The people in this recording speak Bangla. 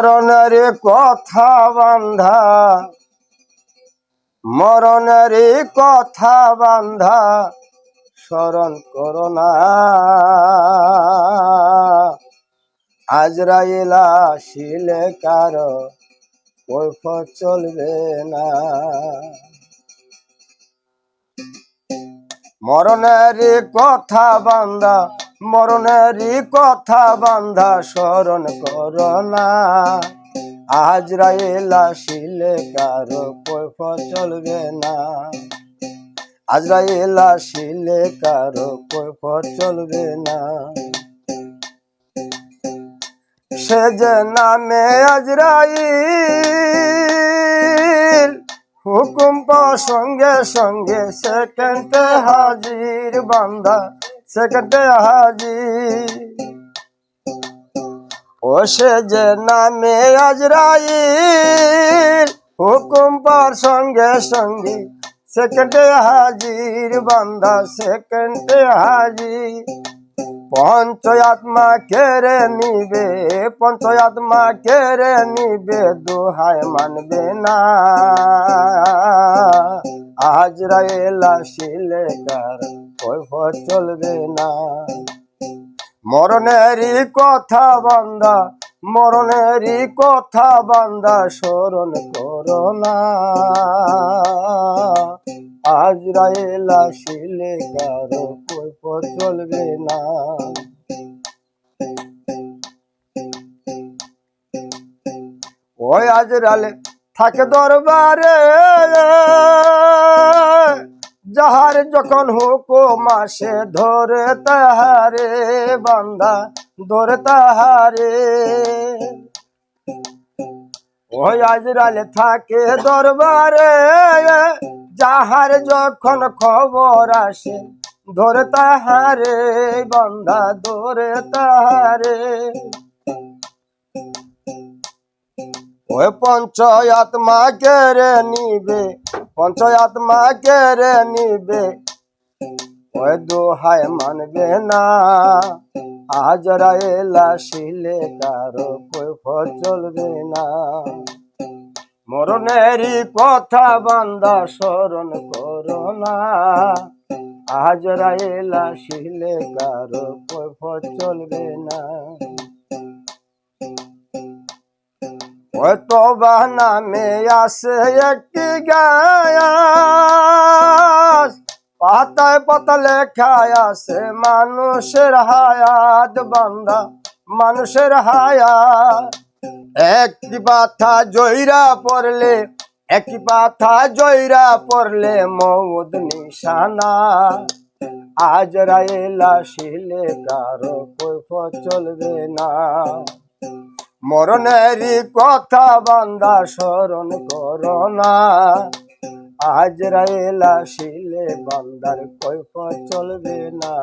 মরণের কথা বান্ধা। মরণের কথা বান্ধা। স্মরণ করো না। আজরাইলা শিলে কারও কৈফত চলবে না। মরণের কথা বান্ধা। মরণের কথা বান্ধা স্মরণ করো না। আজরাইলা শিলে কারও কৈফত চলবে না। আজরাইলা শিলে কারও কৈফত চলবে না। সে যে নামে আজরাইল হুকুম সঙ্গে সঙ্গে সেকেন্ডে হাজির বান্দা সেকেন্ডে হাজির ও সে যে নামে আজরাইল, হুকুম পাওয়ার সঙ্গে সঙ্গে সেকেন্ডে হাজির, বান্দা সেকেন্ডে হাজির। পঞ্চয়াত্মা কেড়ে নিবে, পঞ্চয়াত্মা কেড়ে নিবে, দোহায় মানবে না। আজ রায়েলা শিলে কৈফত চলবে না। মরণেরই কথা বান্দা, মরণেরই কথা বান্দা, স্মরণ করো না। আজ রায়েলা শিলে কারও কৈফত চলবে না। ওই আজ রালে থাকে দরবারে যখন হুকুম আসে, ধরে তাহারে বান্দা, ধরে তাহারে। ওই আজরালে থাকে দরবারে, যাহার যখন খবর আসে, ধরে তাহারে বান্দা, ধরে তাহারে। ওই পঞ্চয়াত্মা কেড়ে নিবে পঞ্চয়াত্মা কেড়ে নিবে, ওই দোহায় মানবে না। হাজরা এলা শিলে কৈফত চলবে না। মরণেরই কথা বান্দা স্মরণ করো না। হাজরা এলা শিলে কৈফত চলবে না। ওই তোবা নামে আসে একটি গায়াস। পাতায় পাতা লেখায় আছে মানুষের হায়াত বান্দা, মানুষের হায়াত। একটি পাথা জয়রা পড়লে, একটি পাথা জয়রা পড়লে মৌদ নিশানা। আজ রায়েলা শিলে কারও কৈফত চলবে না। মরণেরই কথা বান্দা স্মরণ করোনা আজ রায়েলা শিলে বান্দার কৈফ চলবে না।